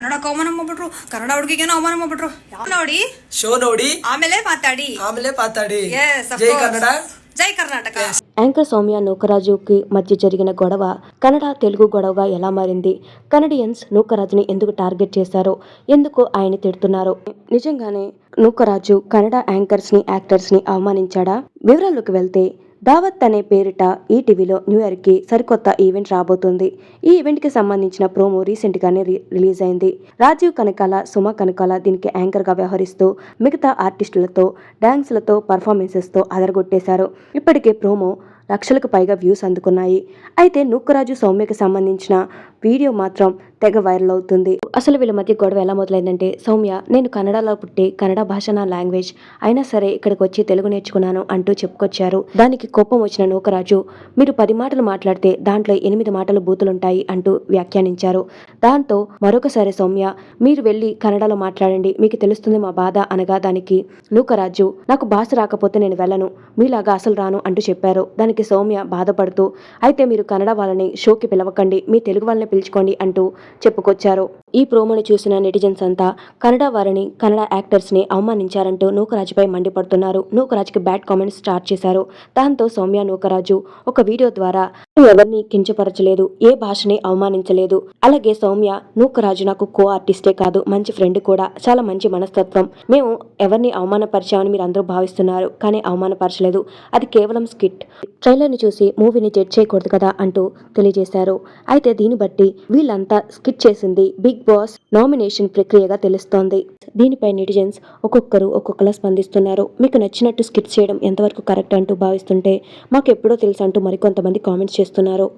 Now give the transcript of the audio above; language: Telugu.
ಕನ್ನಡಕ್ಕೆ ಅವಮಾನ ಮಾಡ್ಬಿಟ್ರು ಕನ್ನಡ ಹುಡುಗಿಗೇನೋ ಅವಮಾನ ಮಾಡ್ಬಿಟ್ರು ಯಾವ ನೋಡಿ ಶೋ ನೋಡಿ ಆಮೇಲೆ ಮಾತಾಡಿ ಆಮೇಲೆ ಮಾತಾಡಿ Yes, of Jai course. Kannada జై కర్ణాటక యాంకర్ సౌమ్య నూకరాజుకి మధ్య జరిగిన గొడవ కన్నడ తెలుగు గొడవగా ఎలా మారింది కనడియన్స్ నూకరాజుని ఎందుకు టార్గెట్ చేశారో ఎందుకు ఆయన తిడుతున్నారు నిజంగానే నూకరాజు కన్నడ యాంకర్స్ ని యాక్టర్స్ ని అవమానించాడా వివరాల్లోకి వెళ్తే దావత్ అనే పేరిట ఈ టీవీలో న్యూ ఇయర్కి సరికొత్త ఈవెంట్ రాబోతుంది. ఈ ఈవెంట్కి సంబంధించిన ప్రోమో రీసెంట్గానే రిలీజ్ అయింది. రాజీవ్ కనకాల సుమ కనకాల దీనికి యాంకర్గా వ్యవహరిస్తూ మిగతా ఆర్టిస్టులతో డాన్స్లతో పర్ఫార్మెన్సెస్తో అదరగొట్టేశారు. ఇప్పటికే ప్రోమో లక్షలకు పైగా వ్యూస్ అందుకున్నాయి. అయితే నూక్కరాజు సౌమ్యకి సంబంధించిన వీడియో మాత్రం తెగ వైరల్ అవుతుంది. అసలు వీళ్ళ మధ్య గొడవ ఎలా మొదలైందంటే సౌమ్య నేను కన్నడలో పుట్టి కన్నడ భాష నా లాంగ్వేజ్. అయినా సరే ఇక్కడికి వచ్చి తెలుగు నేర్చుకున్నాను అంటూ చెప్పుకొచ్చారు. దానికి కోపం వచ్చిన నూకరాజు మీరు పది మాటలు మాట్లాడితే దాంట్లో ఎనిమిది మాటలు బూతులుంటాయి అంటూ వ్యాఖ్యానించారు. దాంతో మరొకసారి సౌమ్య మీరు వెళ్ళి కన్నడలో మాట్లాడండి మీకు తెలుస్తుంది మా బాధ అనగా దానికి నూకరాజు నాకు భాష రాకపోతే నేను వెళ్ళను మీలాగా అసలు రాను అంటూ చెప్పారు. దానికి సౌమ్య బాధపడుతూ అయితే మీరు కన్నడ వాళ్ళని షోకి పిలవకండి మీ తెలుగు వాళ్ళని పిలుచుకోండి అంటూ చెప్పుకొచ్చారు. ఈ ప్రోమోని చూసిన నెటిజన్స్ అంతా కన్నడ వారిని కన్నడ యాక్టర్స్ని అవమానించారంటూ నూకరాజుపై మండిపడుతున్నారు. నూకరాజుకి బ్యాడ్ కామెంట్స్ స్టార్ట్ చేశారు. దాంతో సౌమ్య నూకరాజు ఒక వీడియో ద్వారా ఎవరిని కించపరచలేదు ఏ భాషని అవమానించలేదు. అలాగే సౌమ్య నూకరాజు నాకు కో ఆర్టిస్టే కాదు మంచి ఫ్రెండ్ కూడా. చాలా మంచి మనస్తత్వం. మేము ఎవరిని అవమానపరిచామని మీరు అందరూ భావిస్తున్నారు కానీ అవమానపరచలేదు. అది కేవలం స్కిట్. ట్రైలర్ని చూసి మూవీని జడ్జ్ చేయకూడదు కదా అంటూ తెలియజేశారు. అయితే దీన్ని బట్టి వీళ్ళంతా స్కిట్ చేసింది బిగ్ బాస్ నామినేషన్ ప్రక్రియగా తెలుస్తోంది. దీనిపై నెటిజన్స్ ఒక్కొక్కరు ఒక్కొక్కలా స్పందిస్తున్నారు. మీకు నచ్చినట్టు స్కిట్ చేయడం ఎంతవరకు కరెక్ట్ అంటూ భావిస్తుంటే మాకు ఎప్పుడో తెలుసు అంటూ మరికొంతమంది కామెంట్స్ చేస్తున్నారు